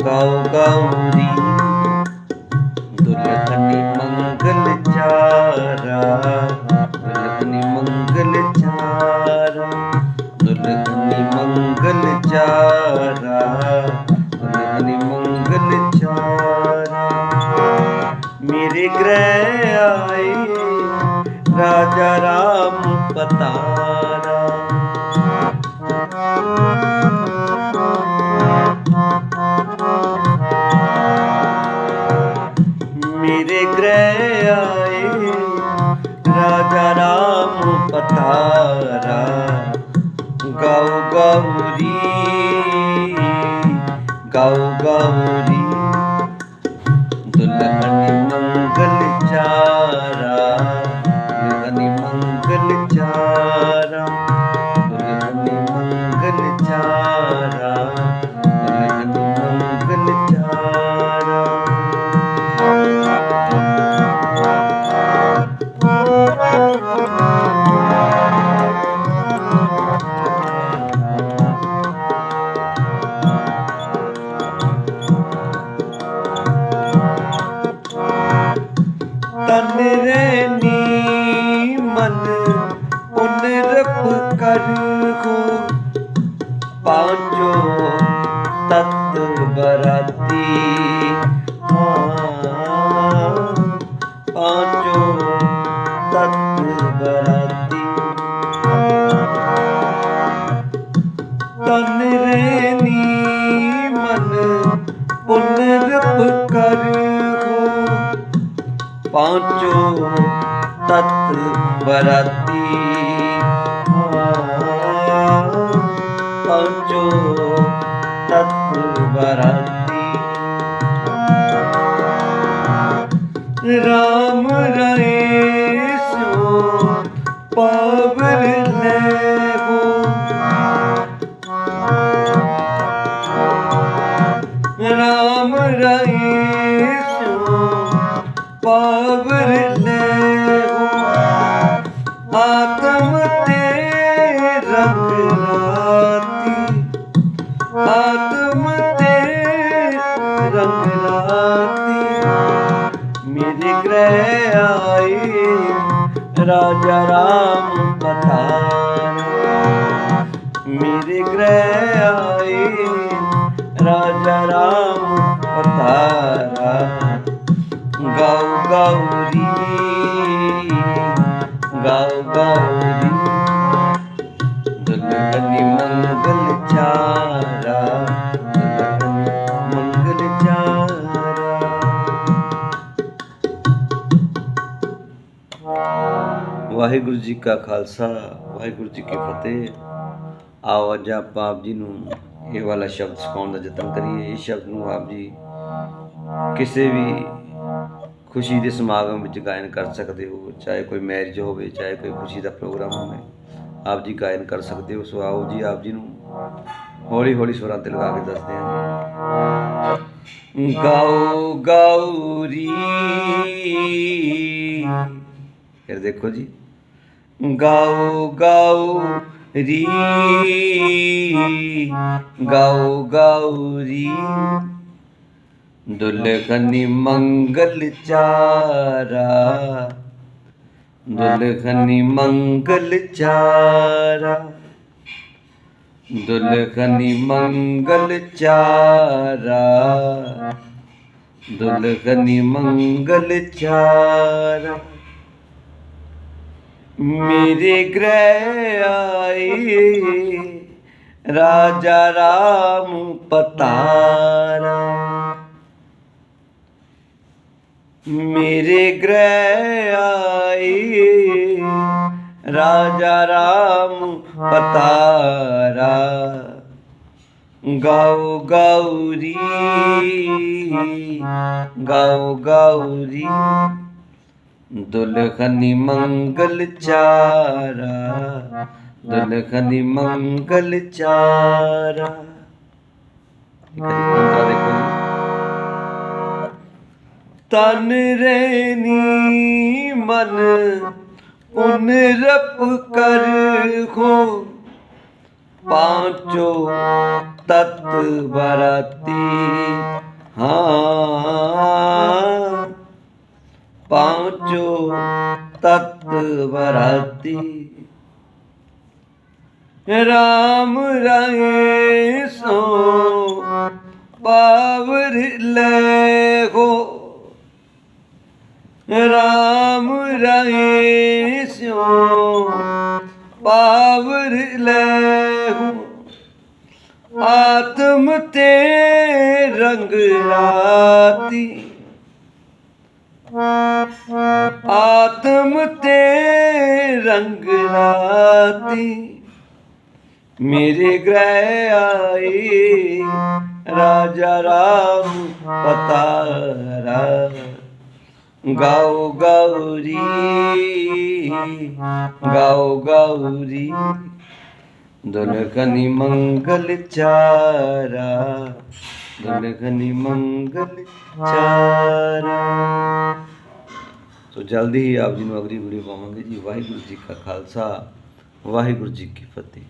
गाओ गौरी दुल्हनी मंगल चारा। दुल्हनी मंगल चारा। दुल्हनी मंगल चारा। दुल्हनी मंगल चारा। मेरे ग्रह आए, राजा राम पतारा राजा राम पतारा गौ गौरी गौ गौरी। दुल्हनी उन रप कर हो पांचो तत्व बराती पांचो तत्व बराती तन रैनी मन पुनरप कर हो पाँचों तत्व बराती राम सो पावर ले राम रईसो पावर ले आत्म ते रंग राजा राम पठान। मेरे ग्रह आए राजा राम पतारा गौ गौरी ਵਾਹਿਗੁਰੂ ਜੀ ਕਾ ਖਾਲਸਾ, ਵਾਹਿਗੁਰੂ ਜੀ ਕੀ ਫਤਿਹ। ਆਓ ਅੱਜ ਆਪਾਂ ਆਪ ਜੀ ਨੂੰ ਇਹ ਵਾਲਾ ਸ਼ਬਦ ਸਿਖਾਉਣ ਦਾ ਯਤਨ ਕਰੀਏ। ਇਸ ਸ਼ਬਦ ਨੂੰ ਆਪ ਜੀ ਕਿਸੇ ਵੀ ਖੁਸ਼ੀ ਦੇ ਸਮਾਗਮ ਵਿੱਚ ਗਾਇਨ ਕਰ ਸਕਦੇ ਹੋ। ਚਾਹੇ ਕੋਈ ਮੈਰਿਜ ਹੋਵੇ, ਚਾਹੇ ਕੋਈ ਖੁਸ਼ੀ ਦਾ ਪ੍ਰੋਗਰਾਮ ਹੋਵੇ, ਆਪ ਜੀ ਗਾਇਨ ਕਰ ਸਕਦੇ ਹੋ। ਸੋ ਆਓ ਜੀ ਆਪ ਜੀ ਨੂੰ ਹੌਲੀ ਹੌਲੀ ਸੁਰਾਂ ਤੇ ਲਗਾ ਕੇ ਦੱਸਦੇ ਹਾਂ। ਗਾਓ ਗੌਰੀ ਫਿਰ ਦੇਖੋ ਜੀ। गाओ गाओ री। गाओ गाओ री। दुल्हनी मंगल चारा। दुल्हनी मंगल चारा। दुल्हनी मंगल चारा। दुल्हनी मंगल चारा। मेरे ग्रह आए, राजा राम पतारा। मेरे ग्रह आए, राजा राम पतारा। गाओ गौरी गाओ गौरी। दुल्हनी मंगल चारा, दुल्हनी मंगल चारा। तन रेनी मन, उन रप कर हो। पाँचों तत्व बराती हाँ। जो तत्वराती। राम रंग सो बावर ले हो राम रंग सो बावर ले हो आत्म ते रंग राती आत्म ते रंग राती मेरे ग्रह आई राजा राम पतारा। गाओ गौरी गाओ गौरी दुलकनी मंगल चारा। ਦੁਲਕਨੀ ਮੰਗਲ ਚਾਰਾ। ਸੋ ਜਲਦੀ ਹੀ ਆਪ ਜੀ ਨੂੰ ਅਗਲੀ ਵੀਡੀਓ ਪਾਵਾਂਗੇ ਜੀ। ਵਾਹਿਗੁਰੂ ਜੀ ਕਾ ਖਾਲਸਾ ਵਾਹਿਗੁਰੂ ਜੀ ਕੀ ਫਤਿਹ।